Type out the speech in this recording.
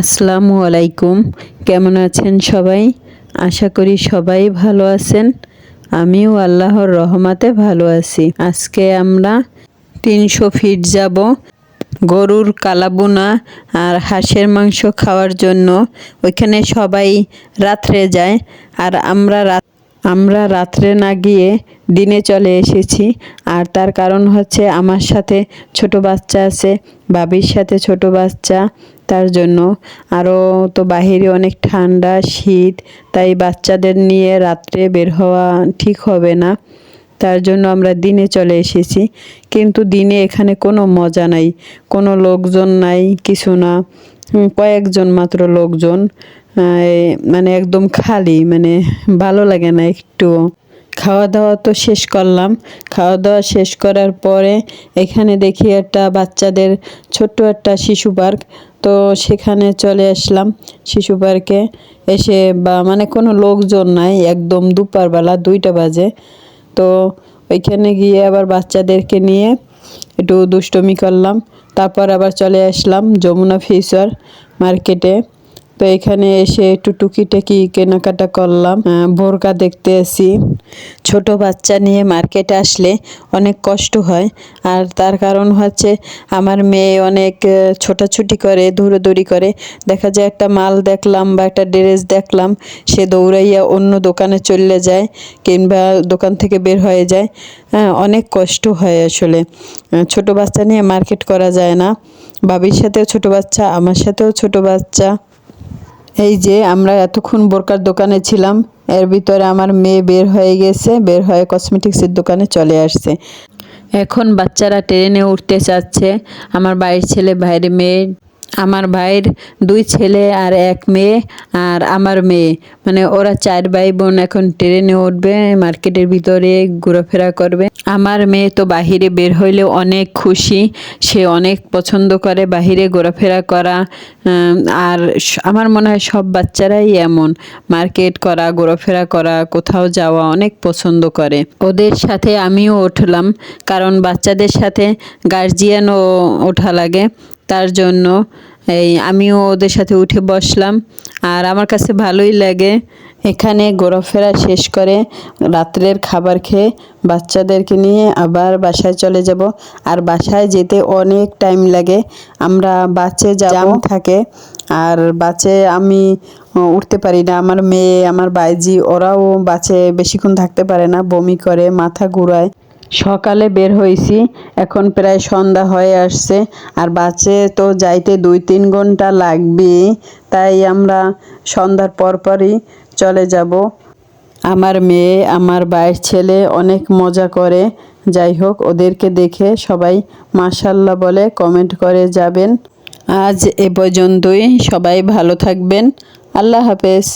আসসালামু আলাইকুম। কেমন আছেন সবাই? আশা করি সবাই ভালো আছেন। আমিও আল্লাহর রহমাতে ভালো আছি। আজকে আমরা তিনশো ফিট যাব গরুর কালাবুনা আর হাঁসের মাংস খাওয়ার জন্য। ওইখানে সবাই রাত্রে যায় আর আমরা রাত আমরা রাত্রে না গিয়ে দিনে চলে এসেছি। আর তার কারণ হচ্ছে আমার সাথে ছোট বাচ্চা আছে, বাবির সাথে ছোট বাচ্চা, তার জন্য। আরও তো বাহিরে অনেক ঠান্ডা, শীত, তাই বাচ্চাদের নিয়ে রাত্রে বের হওয়া ঠিক হবে না। তার জন্য আমরা দিনে চলে এসেছি। কিন্তু দিনে এখানে কোনো মজা নাই, কোনো লোকজন নাই, কিছু না। কয়েকজন মাত্র লোকজন। মানে একদম খালি মানে ভালো লাগে না একটু। খাওয়া দাওয়া তো শেষ করলাম। খাওয়া দাওয়া শেষ করার পরে এখানে দেখি একটা বাচ্চাদের ছোট্ট একটা শিশু পার্ক। তো সেখানে চলে আসলাম শিশু পার্কে। এসে বা মানে কোনো লোকজন নাই, একদম দুপুরবেলা দুইটা বাজে। তো ওইখানে গিয়ে আবার বাচ্চাদেরকে নিয়ে একটু দুষ্টমি করলাম। তারপর আবার চলে আসলাম যমুনা ফিউচার মার্কেটে। তো এখানে এসে একটু টুকিটাকি কেনাকাটা করলাম। বোরকা দেখতে আসি ছোট বাচ্চা নিয়ে মার্কেটে আসলে অনেক কষ্ট হয়। আর তার কারণ হচ্ছে আমার মেয়ে অনেক ছোটাছুটি করে, দৌড়াদৌড়ি করে। দেখা যায় একটা মাল দেখলাম বা একটা ড্রেস দেখলাম, সে দৌড়াইয়া অন্য দোকানে চলে যায় কিংবা দোকান থেকে বের হয়ে যায়। হ্যাঁ অনেক কষ্ট হয় আসলে। ছোট বাচ্চা নিয়ে মার্কেট করা যায় না। বাবির সাথেও ছোট বাচ্চা, আমার সাথেও ছোট বাচ্চা। এই যে আমরা এতক্ষণ বোরকার দোকানে ছিলাম, এর ভিতরে আমার মেয়ে বের হয়ে গেছে, বের হয়ে কসমেটিক্সের দোকানে চলে আসছে। এখন বাচ্চারা ট্রেনে উঠতে চাচ্ছে, আমার বাড়ির ছেলে বাইরে মেয়ে আমার ভাইয়ের দুই ছেলে আর এক মেয়ে আর আমার মেয়ে। মানে ওরা চার ভাই বোন এখন ট্রেনে উঠবে, মার্কেটের ভিতরে ঘোরাফেরা করবে। আমার মেয়ে তো বাহিরে বের হইলে অনেক খুশি। সে অনেক পছন্দ করে বাহিরে ঘোরাফেরা করা। আর আমার মনে হয় সব বাচ্চারাই এমন। মার্কেট করা, ঘোরাফেরা করা, কোথাও যাওয়া অনেক পছন্দ করে। ওদের সাথে আমিও উঠলাম, কারণ বাচ্চাদের সাথে গার্জিয়ানও ওঠা লাগে। তার জন্য। এই, আমিও ওদের সাথে উঠে বসলাম। আর আমার কাছে ভালোই লাগে। এখানে ঘোরাফেরা শেষ করে রাত্রের খাবার খেয়ে বাচ্চাদেরকে নিয়ে আবার বাসায় চলে যাব। আর বাসায় যেতে অনেক টাইম লাগে। আমরা বাসে জাম থাকে। আর বাসে আমি উঠতে পারি না। আমার মেয়ে, আমার বাইজি ওরাও বাসে বেশিক্ষণ থাকতে পারে না। বমি করে, মাথা ঘুরায়। সকালে বের হয়েছি এখন প্রায় সন্ধ্যা হয়ে আসছে, আর বাসে তো যাইতে দুই তিন ঘণ্টা লাগবে, তাই আমরা সন্ধ্যার পরপরই চলে যাব। আমার মেয়ে, আমার বাইরের ছেলে অনেক মজা করে। যাই হোক, ওদেরকে দেখে সবাই মাশাল্লাহ বলে কমেন্ট করে যাবেন। আজ এ পর্যন্তই, সবাই ভালো থাকবেন। আল্লাহ হাফেজ।